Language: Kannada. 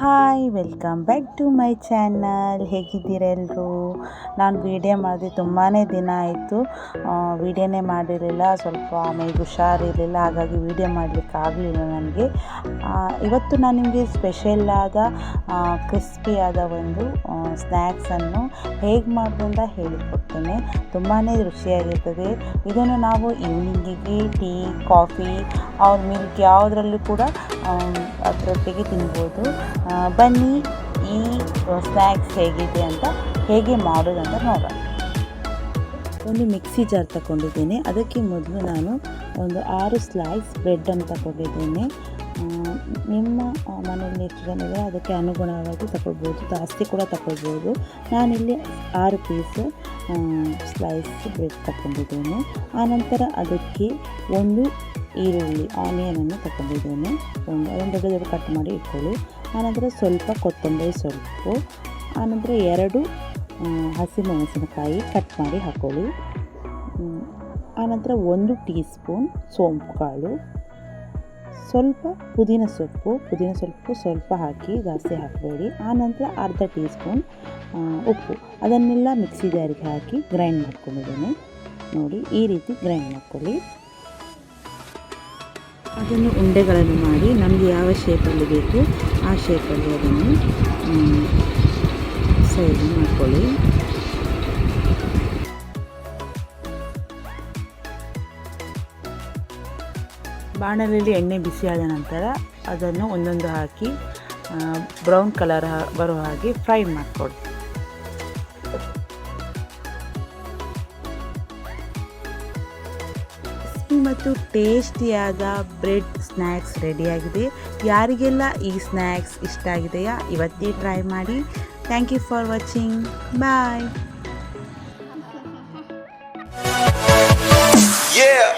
Hi, welcome back to my channel. ಹೇಗಿದ್ದೀರ ಎಲ್ಲರೂ ನಾನು ವೀಡಿಯೋ ಮಾಡಿದೆ ತುಂಬಾ ದಿನ ಆಯಿತು. ವೀಡಿಯೋನೇ ಮಾಡಿರಲಿಲ್ಲ, ಸ್ವಲ್ಪ ಆಮೇಲೆ ಹುಷಾರಿರಲಿಲ್ಲ, ಹಾಗಾಗಿ ವೀಡಿಯೋ ಮಾಡಲಿಕ್ಕೆ ಆಗಲಿಲ್ಲ ನನಗೆ. ಇವತ್ತು ನಾನು ನಿಮಗೆ ಸ್ಪೆಷಲ್ ಆದ ಕ್ರಿಸ್ಪಿಯಾದ ಒಂದು ಸ್ನ್ಯಾಕ್ಸನ್ನು ಹೇಗೆ ಮಾಡೋದು ಅಂತ ಹೇಳಿಕೊಡ್ತೇನೆ. ತುಂಬಾ ರುಚಿಯಾಗಿರ್ತದೆ. ಇದನ್ನು ನಾವು ಈವ್ನಿಂಗಿಗೆ ಟೀ ಕಾಫಿ ಅವ್ರ ಮಿಲ್ಕ್ ಯಾವುದರಲ್ಲೂ ಕೂಡ ಅದರೊಟ್ಟಿಗೆ ತಿನ್ಬೋದು. ಬನ್ನಿ, ಈ ಸ್ನ್ಯಾಕ್ಸ್ ಹೇಗಿದೆ ಅಂತ ಹೇಗೆ ಮಾಡೋದಂತ ನೋಡೋಣ ಒಂದು ಮಿಕ್ಸಿ ಜಾರ್ ತಗೊಂಡಿದ್ದೇನೆ ಅದಕ್ಕೆ ಮೊದಲು ನಾನು ಒಂದು ಆರು ಸ್ಲೈಸ್ ಬ್ರೆಡ್ಡನ್ನು ತಗೊಂಡಿದ್ದೇನೆ ನಿಮ್ಮ ಮನೆಯಲ್ಲಿ ಎಷ್ಟು ಅದಕ್ಕೆ ಅನುಗುಣವಾಗಿ ತಗೊಳ್ಬೋದು ಜಾಸ್ತಿ ಕೂಡ ತಗೊಳ್ಬೋದು ನಾನಿಲ್ಲಿ ಆರು ಪೀಸ್ ಸ್ಲೈಸ್ ಬ್ರೆಡ್ ತಗೊಂಡಿದ್ದೇನೆ ಆನಂತರ ಅದಕ್ಕೆ ಒಂದು ಈರುಳ್ಳಿ ಆನಿಯನನ್ನು ತಗೊಂಡಿದ್ದೇನೆ. ಒಂದು ಅದನ್ನು ದೊಡ್ಡ ದೊಡ್ಡ ಕಟ್ ಮಾಡಿ ಇಟ್ಕೊಳ್ಳಿ. ಆನಂತರ ಸ್ವಲ್ಪ ಕೊತ್ತಂಬರಿ ಸೊಪ್ಪು, ಆನಂತರ ಎರಡು ಹಸಿಮೆಣಸಿನಕಾಯಿ ಕಟ್ ಮಾಡಿ ಹಾಕ್ಕೊಳ್ಳಿ ಆನಂತರ ಒಂದು ಟೀ ಸ್ಪೂನ್ ಸೋಂಪು ಕಾಳು. ಸ್ವಲ್ಪ ಪುದೀನ ಸೊಪ್ಪು ಪುದೀನ ಸೊಪ್ಪು ಸ್ವಲ್ಪ ಹಾಕಿ ಜಾಸ್ತಿ ಹಾಕಬೇಡಿ. ಆನಂತರ ಅರ್ಧ ಟೀ ಸ್ಪೂನ್ ಉಪ್ಪು. ಅದನ್ನೆಲ್ಲ ಮಿಕ್ಸಿ ಜಾರಿಗೆ ಹಾಕಿ ಗ್ರೈಂಡ್ ಮಾಡ್ಕೊಂಡಿದ್ದೇನೆ. ನೋಡಿ, ಈ ರೀತಿ ಗ್ರೈಂಡ್ ಮಾಡ್ಕೊಳ್ಳಿ. ಅದನ್ನು ಉಂಡೆಗಳನ್ನು ಮಾಡಿ ನಮಗೆ ಯಾವ ಶೇಪಲ್ಲಿ ಬೇಕು ಆ ಶೇಪಲ್ಲಿ ಅದನ್ನು ಸೈಡ್ ಮಾಡ್ಕೊಳ್ಳಿ. ಬಾಣಲೆಯಲ್ಲಿ ಎಣ್ಣೆ ಬಿಸಿಯಾದ ನಂತರ ಅದನ್ನು ಒಂದೊಂದು ಹಾಕಿ ಬ್ರೌನ್ ಕಲರ್ ಬರೋ ಹಾಗೆ ಫ್ರೈ ಮಾಡಿಕೊಡಿ ಮತ್ತು ಟೇಸ್ಟಿಯಾದ ಬ್ರೆಡ್ ಸ್ನ್ಯಾಕ್ಸ್ ರೆಡಿಯಾಗಿದೆ. ಯಾರಿಗೆಲ್ಲ ಈ ಸ್ನ್ಯಾಕ್ಸ್ ಇಷ್ಟ ಆಗಿದೆಯಾ ಇವತ್ತೇ ಟ್ರೈ ಮಾಡಿ. Thank you for watching. Bye.